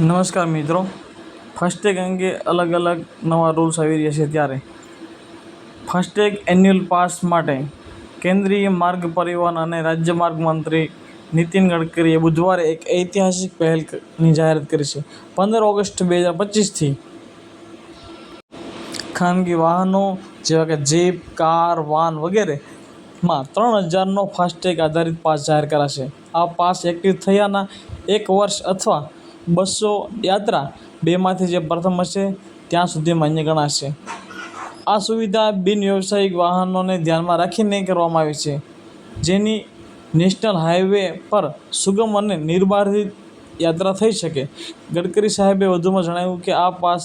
નમસ્કાર મિત્રો. ફાસ્ટેગ અંગે અલગ અલગ નવા રૂલ્સ આવી રહ્યા છે ત્યારે. ફાસ્ટેગ એન્યુઅલ પાસ માટે કેન્દ્રીય માર્ગ પરિવહન અને રાજ્ય માર્ગ મંત્રી નીતિન ગડકરીએ બુધવારે એક ઐતિહાસિક પહેલની જાહેરાત કરી છે. પંદર ઓગસ્ટ બે હજાર પચીસથી ખાનગી વાહનો જેવા કે જીપ કાર વાન વગેરેમાં ત્રણ હજારનો ફાસ્ટેગ આધારિત પાસ જાહેર કરાશે. આ પાસ એક્ટિવ થયાના એક વર્ષ અથવા બસો યાત્રા બેમાંથી જે પ્રથમ હશે, ત્યાં સુધી માન્ય ગણાશે આ સુવિધા બિન વ્યવસાયિક વાહનોને ધ્યાનમાં રાખીને કરવામાં આવી છે, જેની નેશનલ હાઈવે પર સુગમ અને નિર્બાધિત યાત્રા થઈ શકે. ગડકરી સાહેબે વધુમાં જણાવ્યું કે આ પાસ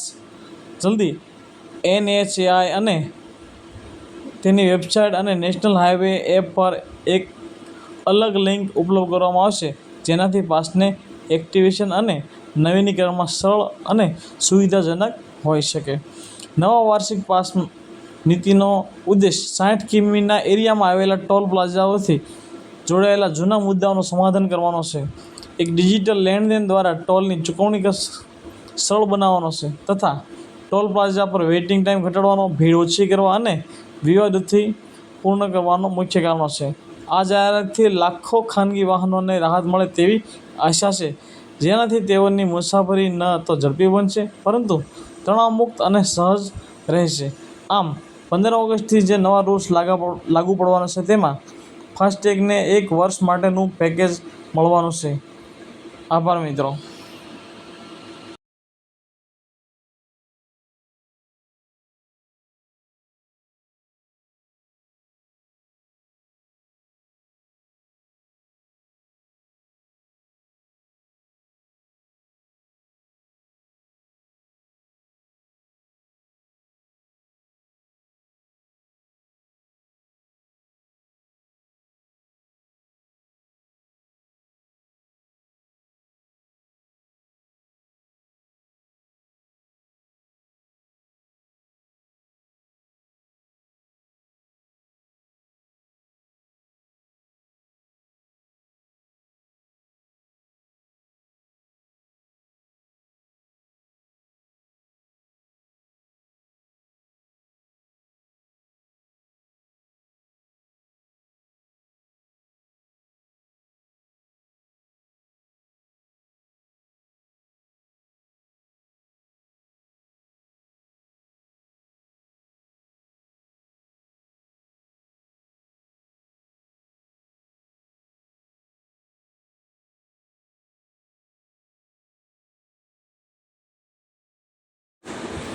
જલ્દી એનએચએઆઈ અને તેની વેબસાઇટ અને નેશનલ હાઈવે એપ પર એક અલગ લિંક ઉપલબ્ધ કરવામાં આવશે, જેનાથી પાસને એક્ટિવેશન અને નવીનીકરણમાં સરળ અને સુવિધાજનક હોઈ શકે. નવા વાર્ષિક પાસ નીતિનો ઉદ્દેશ સાઠ કિમીના એરિયામાં આવેલા ટોલ પ્લાઝાઓથી જોડાયેલા જૂના મુદ્દાઓનું સમાધાન કરવાનો છે. એક ડિજિટલ લેણદેણ દ્વારા ટોલની ચૂકવણી સરળ બનાવવાનો છે તથા ટોલ પ્લાઝા પર વેઇટિંગ ટાઈમ ઘટાડવાનો, ભીડ ઓછી કરવા અને વિવાદથી પૂર્ણ કરવાનો મુખ્ય કારણો છે. આ જાહેરાતથી લાખો ખાનગી વાહનોને રાહત મળે તેવી આશા છે. જેનાથી તેઓની મુસાફરી ન તો ઝડપી બનશે, પરંતુ તણાવમુક્ત અને સહજ રહેશે. આમ, પંદર ઓગસ્ટથી જે નવા રૂલ્સ લાગા લાગુ પડવાના છે તેમાં ફાસ્ટેગને એક વર્ષ માટેનું પેકેજ મળવાનું છે. આભાર મિત્રો.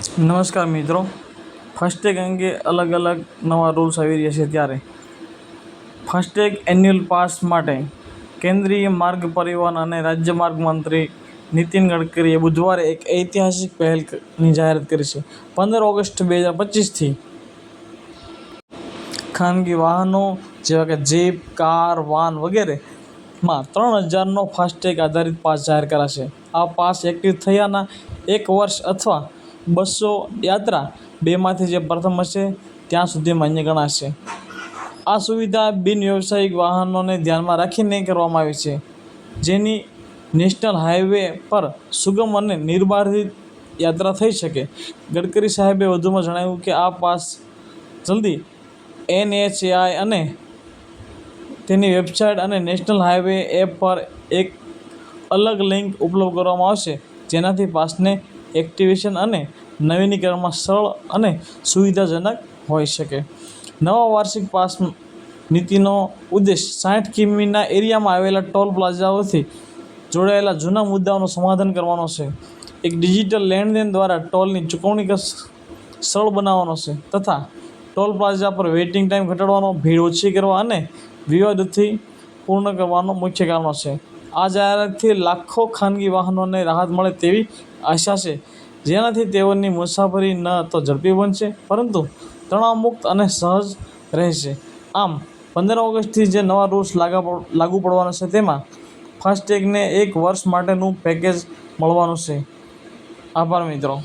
નમસ્કાર મિત્રો. ફાસ્ટેગ અંગે અલગ અલગ નવા રૂલ્સ આવી રહ્યા છે ત્યારે. ફાસ્ટેગ એન્યુઅલ પાસ માટે કેન્દ્રીય માર્ગ પરિવહન અને રાજ્ય માર્ગ મંત્રી નીતિન ગડકરીએ બુધવારે એક ઐતિહાસિક પહેલની જાહેરાત કરી છે. પંદર ઓગસ્ટ બે હજાર પચીસથી ખાનગી વાહનો જેવા કે જીપ કાર વાન વગેરેમાં ત્રણ હજારનો ફાસ્ટેગ આધારિત પાસ જાહેર કરાશે. આ પાસ એક્ટિવ થયાના એક વર્ષ અથવા બસો યાત્રા બેમાંથી જે પ્રથમ હશે, ત્યાં સુધી માન્ય ગણાશે. આ સુવિધા બિન વ્યવસાયિક વાહનોને ધ્યાનમાં રાખીને કરવામાં આવી છે. જેની નેશનલ હાઈવે પર સુગમ અને નિર્બાધિત યાત્રા થઈ શકે. ગડકરી સાહેબે વધુમાં જણાવ્યું કે આ પાસ જલ્દી એનએચએઆઈ અને તેની વેબસાઇટ અને નેશનલ હાઈવે એપ પર એક અલગ લિંક ઉપલબ્ધ કરવામાં આવશે. જેનાથી પાસને એક્ટિવેશન અને નવીનીકરણમાં સરળ અને સુવિધાજનક હોઈ શકે. નવા વાર્ષિક પાસ નીતિનો ઉદ્દેશ સાઠ કિમીના એરિયામાં આવેલા ટોલ પ્લાઝાઓથી જોડાયેલા જૂના મુદ્દાઓનું સમાધાન કરવાનો છે. એક ડિજિટલ લેણદેણ દ્વારા ટોલની ચૂકવણી સરળ બનાવવાનો છે તથા ટોલ પ્લાઝા પર વેઇટિંગ ટાઈમ ઘટાડવાનો, ભીડ ઓછી કરવા અને વિવાદથી પૂર્ણ કરવાનો મુખ્ય કારણો છે. આ જાહેરાતથી લાખો ખાનગી વાહનોને રાહત મળે તેવી આશા છે. જેનાથી તેઓની મુસાફરી ન તો ઝડપી બનશે, પરંતુ તણાવમુક્ત અને સહજ રહેશે. આમ, પંદર ઓગસ્ટથી જે નવા રૂલ્સ લાગા લાગુ પડવાના છે તેમાં ફાસ્ટેગને એક વર્ષ માટેનું પેકેજ મળવાનું છે. આભાર મિત્રો.